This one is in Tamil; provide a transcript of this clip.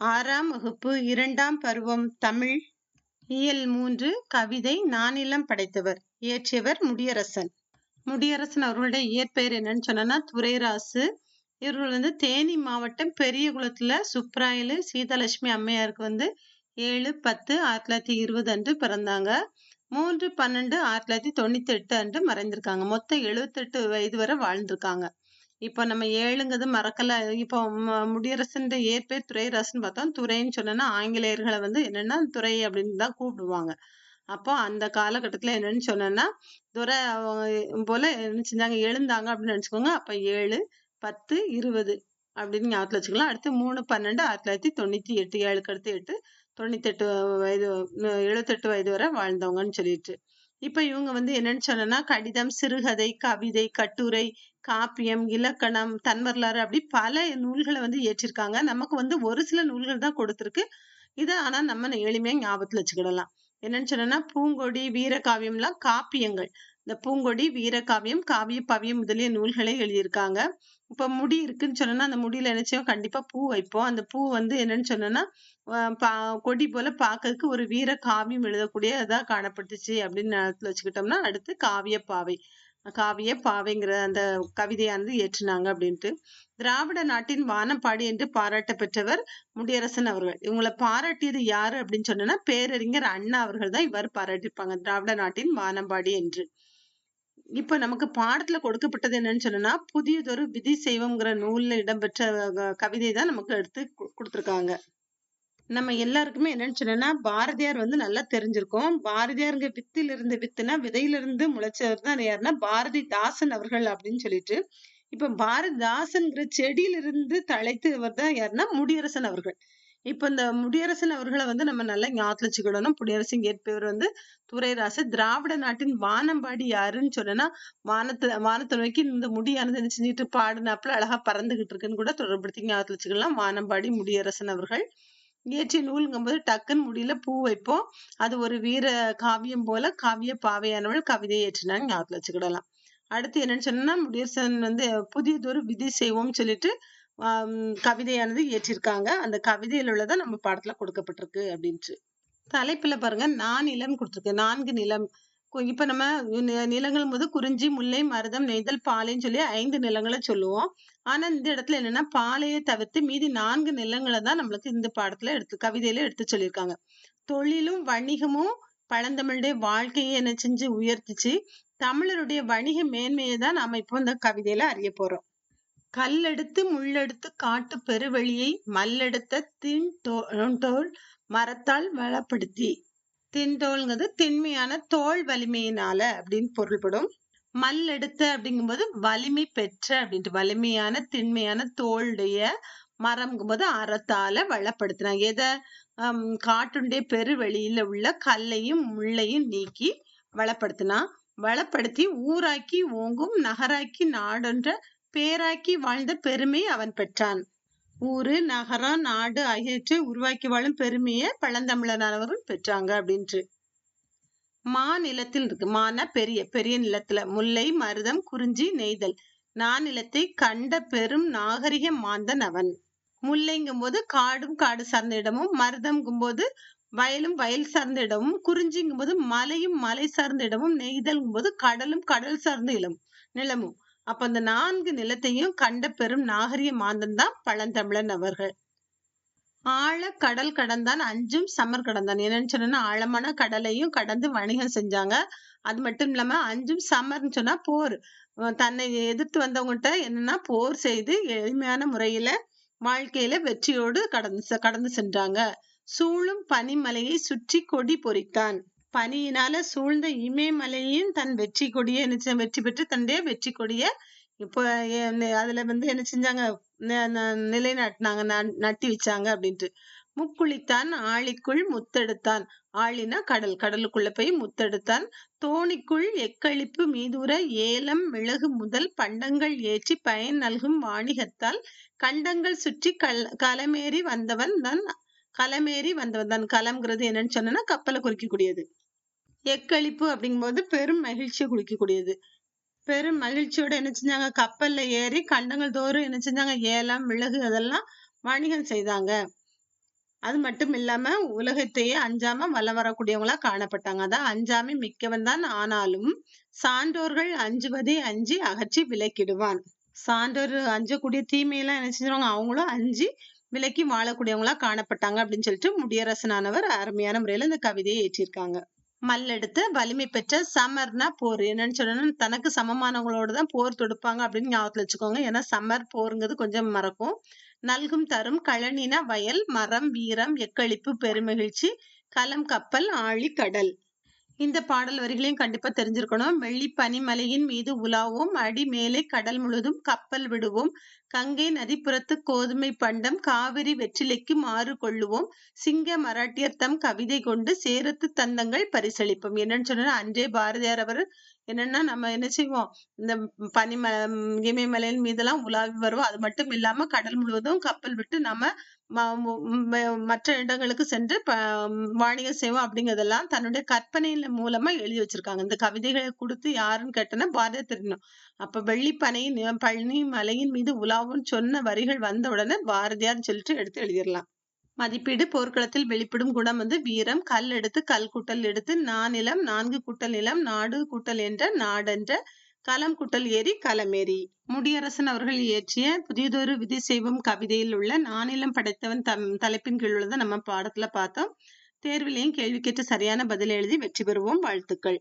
ஆறாம் வகுப்பு இரண்டாம் பருவம் தமிழ். இயல் மூன்று கவிதை நானிலம் படைத்தவர் இயற்றியவர் முடியரசன். முடியரசன் அவர்களுடைய இயற்பெயர் என்னன்னு சொன்னா துரைராசு. இவர்கள் வந்து தேனி மாவட்டம் பெரியகுளத்துல சுப்ராயலு சீதலட்சுமி அம்மையாருக்கு வந்து ஏழு பத்து ஆயிரத்தி தொள்ளாயிரத்தி இருபது அன்று பிறந்தாங்க. மூன்று பன்னெண்டு ஆயிரத்தி தொள்ளாயிரத்தி தொண்ணூத்தி எட்டு அன்று மறைந்திருக்காங்க. மொத்தம் எழுபத்தெட்டு வயது வரை வாழ்ந்திருக்காங்க. இப்போ நம்ம ஏழுங்கிறது மறக்கல. இப்போ முடியரசன் ஏற்பேர் துறையரசன் பார்த்தோம் துறைன்னு சொன்னா ஆங்கிலேயர்களை வந்து என்னன்னா துறை அப்படின்னு தான் கூப்பிடுவாங்க. அப்போ அந்த காலகட்டத்துல என்னன்னு சொன்னேன்னா துறை போல என்ன செஞ்சாங்க? எழுந்தாங்க அப்படின்னு நினச்சிக்கோங்க. அப்போ ஏழு பத்து இருபது அப்படின்னு ஞாபகத்தில் வச்சுக்கலாம். அடுத்து மூணு பன்னெண்டு ஆயிரத்தி தொள்ளாயிரத்தி தொண்ணூத்தி எட்டு ஏழுக்கு அடுத்து எட்டு தொண்ணூத்தி எட்டு வயது எழுபத்தெட்டு வயது வரை வாழ்ந்தவங்கன்னு சொல்லிட்டு. இப்ப இவங்க வந்து என்னன்னு சொன்னா கடிதம் சிறுகதை கவிதை கட்டுரை காப்பியம் இலக்கணம் தன்வரலாறு அப்படி பல நூல்களை வந்து ஏற்றிருக்காங்க நமக்கு வந்து ஒரு சில நூல்கள் தான் கொடுத்துருக்கு. இதை ஆனா நம்ம எளிமையா ஞாபகத்துல வச்சுக்கிடலாம். என்னன்னு சொன்னா பூங்கொடி வீரகாவியம்லாம் காப்பியங்கள். இந்த பூங்கொடி வீரகாவியம் காவிய பவியம் முதலிய நூல்களை எழுதியிருக்காங்க. இப்ப முடி இருக்குன்னு சொன்னா அந்த முடியில நினைச்சோம் கண்டிப்பா பூ வைப்போம். அந்த பூ வந்து என்னன்னு சொன்னா கொடி போல பாக்கிறதுக்கு ஒரு வீர காவியம் எழுதக்கூடிய இதா காணப்பட்டுச்சு அப்படின்னு நேரத்துல வச்சுக்கிட்டோம்னா அடுத்து காவிய பாவை காவிய பாவைங்கிற அந்த கவிதையானது ஏற்றினாங்க அப்படின்ட்டு. திராவிட நாட்டின் வானப்பாடி என்று பாராட்ட பெற்றவர் முடியரசன் அவர்கள். இவங்களை பாராட்டியது யாரு அப்படின்னு சொன்னா பேரறிஞர் அண்ணா அவர்கள் தான் இவ்வாறு பாராட்டியிருப்பாங்க. திராவிட நாட்டின் வானம்பாடி என்று. இப்ப நமக்கு பாடத்துல கொடுக்கப்பட்டது என்னன்னு சொன்னா புதியதொரு விதி செய்வம்ங்கிற நூல்ல இடம்பெற்ற கவிதை தான் நமக்கு எடுத்து கொடுத்துருக்காங்க. நம்ம எல்லாருக்குமே என்னன்னு சொன்னா பாரதியார் வந்து நல்லா தெரிஞ்சிருக்கோம். பாரதியாருங்க வித்தில இருந்து வித்துனா விதையிலிருந்து முளைச்சவர் தான் யாருன்னா பாரதிதாசன் அவர்கள் அப்படின்னு சொல்லிட்டு. இப்ப பாரதிதாசன்கிற செடியிலிருந்து தழைத்தவர் தான் யாருன்னா முடியரசன் அவர்கள். இப்ப இந்த முடியரசன் அவர்களை வந்து நம்ம நல்லா ஞாபகத்துல வச்சுக்கணும் முடியரசன் ஏற்பவர் வந்து துரைராச. திராவிட நாட்டின் வானம்பாடி யாருன்னு சொன்னா வானத்தை வானத்தை நோக்கி இந்த முடியானது என்ன செஞ்சுட்டு பாடுனாப்புல அழகா பறந்துகிட்டு இருக்குன்னு கூட தொடர்படுத்தி ஞாபகத்துல வச்சுக்கலாம். வானம்பாடி முடியரசன் அவர்கள். இயற்றிய நூலுங்கும் போது டக்குன்னு முடியல பூ வைப்போம். அது ஒரு வீர காவியம் போல காவிய பாவையானவள் கவிதை ஏற்றினாங்க ஞாபகத்துல வச்சுக்கிடலாம். அடுத்து என்னன்னு சொன்னா முடியரசன் வந்து புதியதொரு விதி செய்வோம் சொல்லிட்டு கவிதையானது ஏற்றிருக்காங்க. அந்த கவிதையில உள்ளதான் நம்ம பாடத்துல கொடுக்கப்பட்டிருக்கு அப்படின்ட்டு. தலைப்புல பாருங்க நான் நிலம் கொடுத்துருக்கு நான்கு நிலம் இப்ப நம்ம நிலங்கள் போது குறிஞ்சி முல்லை மருதம் நெய்தல் பாலைன்னு சொல்லி ஐந்து நிலங்களை சொல்லுவோம். ஆனா இந்த இடத்துல என்னன்னா பாலையை தவிர்த்து மீதி நான்கு நிலங்களை தான் நம்மளுக்கு இந்த பாடத்துல எடுத்து கவிதையில எடுத்து சொல்லியிருக்காங்க. தொழிலும் வணிகமும் பழந்தமிழுடைய வாழ்க்கையை என்ன செஞ்சு உயர்த்திச்சு. தமிழருடைய வணிக மேன்மையை தான் நாம இப்போ இந்த கவிதையில அறிய போறோம். கல்லெடுத்து முள்ளெடுத்து காட்டு பெருவெளியை மல்லெடுத்த தின் தோல் மரத்தால் வளப்படுத்தி. தின்தோல்ங்கிறது திண்மையான தோல் வலிமையினால அப்படின்னு பொருள்படும். மல் எடுத்த அப்படிங்கும்போது வலிமை பெற்ற அப்படின்ட்டு வலிமையான திண்மையான தோளுடைய மரம்ங்கும்போது அறத்தால வளப்படுத்தினாங்க எதை? காட்டுடைய பெருவெளியில உள்ள கல்லையும் முள்ளையும் நீக்கி வளப்படுத்தினா வளப்படுத்தி ஊராக்கி ஓங்கும் நகராக்கி நாடொன்ற பேராக்கி வாழ்ந்த பெருமை அவன் பெற்றான். ஊரு நகரம் நாடு ஆகியவற்றை உருவாக்கி வாழும் பெருமையை பழந்தமிழனவர்கள் பெற்றாங்க அப்படின்ட்டு. மா நிலத்தில் இருக்கு. மானா பெரிய பெரிய நிலத்துல. முல்லை மருதம் குறிஞ்சி நெய்தல். நிலத்தை கண்ட பெரும் நாகரிக மாந்தன் அவன். முல்லைங்கும் போது காடும் காடு சார்ந்த இடமும் மருதம்ங்கும் போது வயலும் வயல் சார்ந்த இடமும் குறிஞ்சிங்கும் போது மலையும் மலை சார்ந்த இடமும் நெய்தல்ங்கும் போது கடலும் கடல் சார்ந்த இளம் நிலமும். அப்ப அந்த நான்கு நிலத்தையும் கண்ட பெரும் நாகரிக மாந்தன் தான் பழந்தமிழன் அவர்கள். ஆழ கடல் கடந்தான் அஞ்சும் சமர் கடந்தான். என்னன்னு சொன்னா ஆழமான கடலையும் கடந்து வணிகம் செஞ்சாங்க. அது மட்டும் இல்லாம அஞ்சும் சமர்னு சொன்னா போர். தன்னை எதிர்த்து வந்தவங்ககிட்ட என்னன்னா போர் செய்து எளிமையான முறையில வாழ்க்கையில வெற்றியோடு கடந்து கடந்து சென்றாங்க. சூழும் பனிமலையை சுற்றி கொடி பொறித்தான். பனியினால சூழ்ந்த இமயமலையின் தன் வெற்றி கொடியை என்ன வெற்றி பெற்று தன்னுடைய வெற்றி கொடியை இப்போ அதுல வந்து என்ன செஞ்சாங்க? நிலைநாட்டினாங்க நட்டி வச்சாங்க அப்படின்ட்டு. முக்குளித்தான் ஆழிக்குள் முத்தெடுத்தான். ஆழினா கடல் கடலுக்குள்ள போய் முத்தெடுத்தான். தோணிக்குள் எக்களிப்பு மீதுர ஏலம் மிளகு முதல் பண்டங்கள் ஏற்றி பயன் நல்கும் வாணிகத்தால் கண்டங்கள் சுற்றி கல் கலமேறி வந்தவன் தான் களமேறி வந்தவன் தான் களம்ங்கிறது என்னன்னு சொன்னா கப்பலை குறிக்கக்கூடியது. எக்களிப்பு அப்படிங்கும்போது பெரும் மகிழ்ச்சியை குளிக்கக்கூடியது பெரும் மகிழ்ச்சியோட என்ன செஞ்சாங்க? கப்பல்ல ஏறி கண்டங்கள் தோறும் என்ன செஞ்சாங்க? ஏலம் மிளகு அதெல்லாம் வணிகம் செய்தாங்க. அது மட்டும் இல்லாம உலகத்தையே அஞ்சாம வலம் வரக்கூடியவங்களா காணப்பட்டாங்க. அதான் அஞ்சாமை மிக்கவன் தான் ஆனாலும் சான்றோர்கள் அஞ்சுவதை அஞ்சு அகற்றி விலக்கிடுவான். சான்றோர் அஞ்சக்கூடிய தீமையெல்லாம் என்ன செஞ்சிருவாங்க? அவங்களும் அஞ்சு விலக்கி வாழக்கூடியவங்களா காணப்பட்டாங்க அப்படின்னு சொல்லிட்டு முடியரசனானவர் அருமையான முறையில இந்த கவிதையை ஏற்றிருக்காங்க. மல்லெடுத்து வலிமை பெற்ற சமர்னா போர். என்னன்னு சொன்னா தனக்கு சமமானவங்களோட தான் போர் தொடுப்பாங்க அப்படின்னு ஞாபகத்துல வச்சுக்கோங்க. ஏன்னா சமர் போருங்கிறது கொஞ்சம் மறக்கும். நல்கும் தரும் கழனினா வயல் மரம் வீரம் எக்களிப்பு பெருமகிழ்ச்சி களம் கப்பல் ஆழி கடல். இந்த பாடல் வரிகளையும் கண்டிப்பா தெரிஞ்சிருக்கணும். வெள்ளி பனிமலையின் மீது உலாவோம். அடி மேலே கடல் முழுதும் கப்பல் விடுவோம். கங்கை நதிப்புறத்து கோதுமை பண்டம் காவிரி வெற்றிலைக்கு மாறு கொள்ளுவோம். சிங்க மராட்டியர் தம் கவிதை கொண்டு சேரத்து தந்தங்கள் பரிசளிப்போம். என்னன்னு சொன்னா அன்றே பாரதியார் அவர் என்னன்னா நம்ம என்ன செய்வோம்? இந்த பனிம இமயமலையின் மீதெல்லாம் உலாவி வருவோம். அது மட்டும் இல்லாம கடல் முழுவதும் கப்பல் விட்டு நம்ம மற்ற இடங்களுக்கு சென்று வாணிகம் செய்வோம் அப்படிங்கறதெல்லாம் தன்னுடைய கற்பனையின் மூலமா எழுதி வச்சிருக்காங்க. இந்த கவிதைகளை கொடுத்து யாருன்னு கேட்டனா பாரதிய திருநம் அப்ப வெள்ளிப்பனை பழனி மலையின் மீது உலாவும் சொன்ன வரிகள் வந்த உடனே பாரதியார் சொல்லிட்டு எடுத்து எழுதிடலாம். மதிப்பீடு போர்க்களத்தில் வெளிப்படும் குணம் வந்து வீரம் கல் எடுத்து கல் கூட்டல் எடுத்து நானிலம் நான்கு கூட்டல் நிலம் நாடு கூட்டல் என்ற நாடென்ற களம் குட்டல் ஏறி களமேறி முடியரசன் அவர்கள் இயற்றிய புதியதொரு விதி செய்வோம் கவிதையில் உள்ள நானிலம் படைத்தவன் தம் தலைப்பின் கீழ் உள்ளதை நம்ம பாடத்துல பார்த்தோம். தேர்விலையும் கேள்வி கேட்டு சரியான பதில் எழுதி வெற்றி பெறுவோம். வாழ்த்துக்கள்.